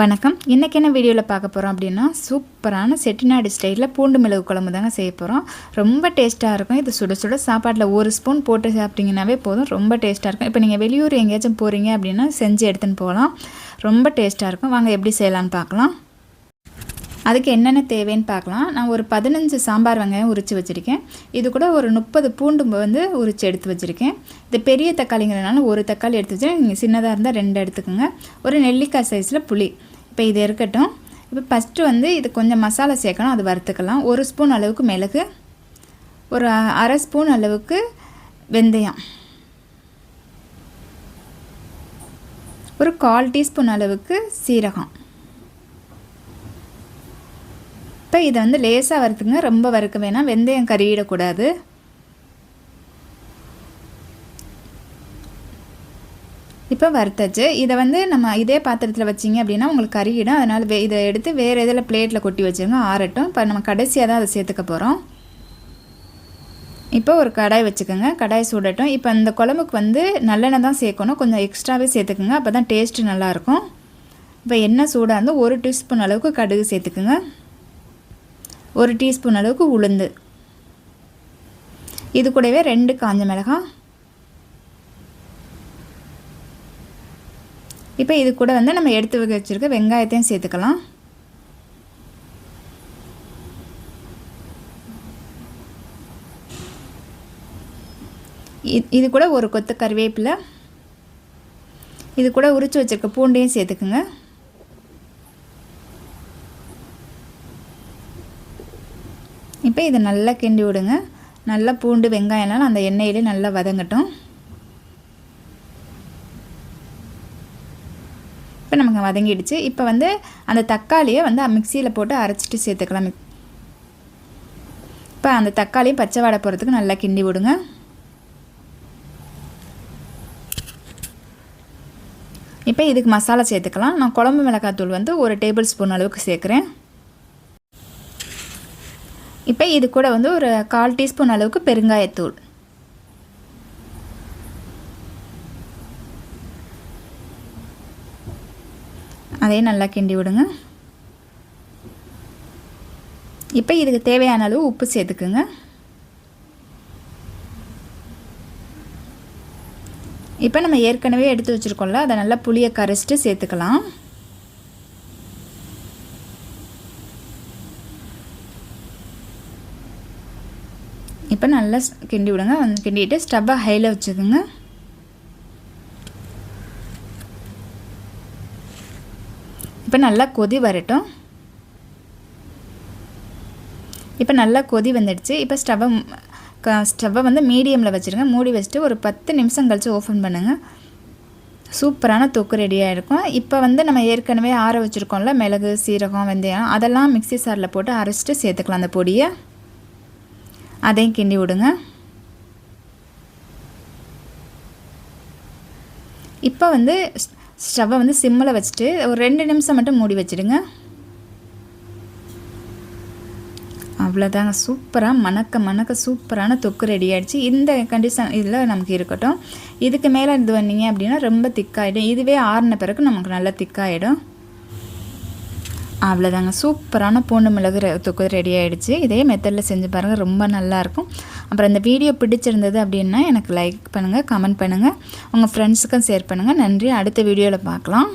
வணக்கம். இன்றைக்கி என்ன வீடியோவில் பார்க்க போகிறோம் அப்படின்னா சூப்பரான செட்டிநாடு ஸ்டைலில் பூண்டு மிளகு குழம்பு தாங்க செய்ய போகிறோம் ரொம்ப டேஸ்ட்டாக இருக்கும். இது சுட சுட சாப்பாட்டில் ஒரு ஸ்பூன் போட்டு சாப்பிட்டிங்கனாவே போதும். ரொம்ப டேஸ்ட்டாக இருக்கும். இப்போ நீங்கள் வெளியூர் எங்கேயாச்சும் போகிறீங்க அப்படின்னா செஞ்சு எடுத்துன்னு போகலாம். ரொம்ப டேஸ்ட்டாக இருக்கும். வாங்க எப்படி செய்யலான்னு பார்க்கலாம். அதுக்கு என்னென்ன தேவைன்னு பார்க்கலாம். நான் ஒரு பதினஞ்சு சாம்பார் வெங்காயம் உரித்து வச்சுருக்கேன். இது கூட ஒரு முப்பது பூண்டு வந்து உரித்து எடுத்து வச்சுருக்கேன். இது பெரிய தக்காளிங்கிறதுனால ஒரு தக்காளி எடுத்து வச்சு நீங்கள் சின்னதாக இருந்தால் ரெண்டு எடுத்துக்கோங்க. ஒரு நெல்லிக்காய் சைஸில் புளி. இப்போ இது இருக்கட்டும். இப்போ ஃபஸ்ட்டு வந்து இது கொஞ்சம் மசாலா சேர்க்கணும். அது வறுத்துக்கலாம். ஒரு ஸ்பூன் அளவுக்கு மிளகு. ஒரு அரை ஸ்பூன் அளவுக்கு வெந்தயம். ஒரு கால் டீஸ்பூன் அளவுக்கு சீரகம். இப்போ இதை வந்து லேசாக வறுத்துங்க. ரொம்ப வறுக்க வேணாம். வெந்தயம் கறியிடக்கூடாது இப்போ வறுத்தாச்சு. இதை வந்து நம்ம இதே பாத்திரத்தில் வச்சிங்க அப்படின்னா உங்களுக்கு கறியிடும் அதனால் வே இதை எடுத்து வேறு இதில் பிளேட்டில் கொட்டி வச்சுருங்க. ஆறட்டும். இப்போ நம்ம கடைசியாக தான் அதை சேர்த்துக்க போகிறோம் இப்போ ஒரு கடாய் வச்சுக்கோங்க. கடாய் சூடட்டும். இப்போ இந்த குழம்புக்கு வந்து நல்லெண்ணெய் தான் சேர்க்கணும். கொஞ்சம் எக்ஸ்ட்ராவே சேர்த்துக்குங்க. அப்போ தான் டேஸ்ட்டு நல்லாயிருக்கும் இப்போ எண்ணெய் சூடாக இருந்தால் ஒரு டீஸ்பூன் அளவுக்கு கடுகு சேர்த்துக்குங்க. ஒரு டீஸ்பூன் அளவுக்கு உளுந்து. இது கூடவே ரெண்டு காஞ்ச மிளகாய் இப்போ இது கூட வந்து நம்ம எடுத்து வச்சுருக்க வெங்காயத்தையும் சேர்த்துக்கலாம். இது கூட ஒரு கொத்து கருவேப்பிலை. இது கூட உரித்து வச்சுருக்க பூண்டையும் சேர்த்துக்குங்க. இப்போ இதை நல்லா கிண்டி விடுங்க. நல்லா பூண்டு வெங்காயம்லாம் அந்த எண்ணெயிலே நல்லா வதங்கட்டும். இப்போ நமக்கு வதங்கிடுச்சு. இப்போ வந்து அந்த தக்காளியை வந்து மிக்சியில் போட்டு அரைச்சிட்டு சேர்த்துக்கலாம். இப்போ அந்த தக்காளியும் பச்சை வாடை போகிறதுக்கு நல்லா கிண்டி விடுங்க. இப்போ இதுக்கு மசாலா சேர்த்துக்கலாம். நான் குழம்பு மிளகாத்தூள் வந்து ஒரு டேபிள் ஸ்பூன் அளவுக்கு சேர்க்குறேன். இப்போ இது கூட வந்து ஒரு கால் டீஸ்பூன் அளவுக்கு பெருங்காயத்தூள். அதையும் நல்லா கிண்டி விடுங்க. இப்போ இதுக்கு தேவையான அளவு உப்பு சேர்த்துக்குங்க. இப்போ நம்ம ஏற்கனவே எடுத்து வச்சுருக்கோம்ல அதை நல்லா புளியை கரைச்சிட்டு சேர்த்துக்கலாம். இப்போ நல்லா கிண்டி விடுங்க. வந்து கிண்டிட்டு ஸ்டவ்வை ஹையில் வச்சுக்கோங்க. இப்போ நல்லா கொதி வரட்டும். இப்போ நல்லா கொதி வந்துடுச்சு. இப்போ ஸ்டவ்வை ஸ்டவ்வை வந்து மீடியமில் வச்சுருங்க. மூடி வச்சுட்டு ஒரு பத்து நிமிஷம் கழித்து ஓப்பன் பண்ணுங்கள் சூப்பரான தொக்கு ரெடியாக இருக்கும் இப்போ வந்து நம்ம ஏற்கனவே ஆற வச்சுருக்கோம்ல மிளகு சீரகம் வெந்தயம் அதெல்லாம் மிக்சி சாரில் போட்டு அரைச்சிட்டு சேர்த்துக்கலாம் அந்த பொடியை. அதையும் கிண்டி விடுங்க. இப்போ வந்து ஸ்டவ்வை வந்து சிம்மில் வச்சுட்டு ஒரு ரெண்டு நிமிஷம் மட்டும் மூடி வச்சுடுங்க. அவ்வளோதாங்க சூப்பராக மணக்க மணக்க சூப்பரான தொக்கு ரெடி ஆகிடுச்சு இந்த கண்டிஷன் இதில் நமக்கு இருக்கட்டும். இதுக்கு மேலே இது வந்தீங்க அப்படின்னா ரொம்ப திக்காகிடும் இதுவே ஆறின பிறகு நமக்கு நல்லா திக்காகிடும் அவ்வளோதாங்க சூப்பரான பூண்டு மிளகு தொக்கு ரெடி ஆகிடுச்சு இதே மெத்தடில் செஞ்சு பாருங்கள் ரொம்ப நல்லாயிருக்கும். அப்புறம் இந்த வீடியோ பிடிச்சிருந்தது அப்படின்னா எனக்கு லைக் பண்ணுங்கள் கமெண்ட் பண்ணுங்கள் உங்கள் ஃப்ரெண்ட்ஸுக்கும் ஷேர் பண்ணுங்கள் நன்றி. அடுத்த வீடியோவில் பார்க்கலாம்.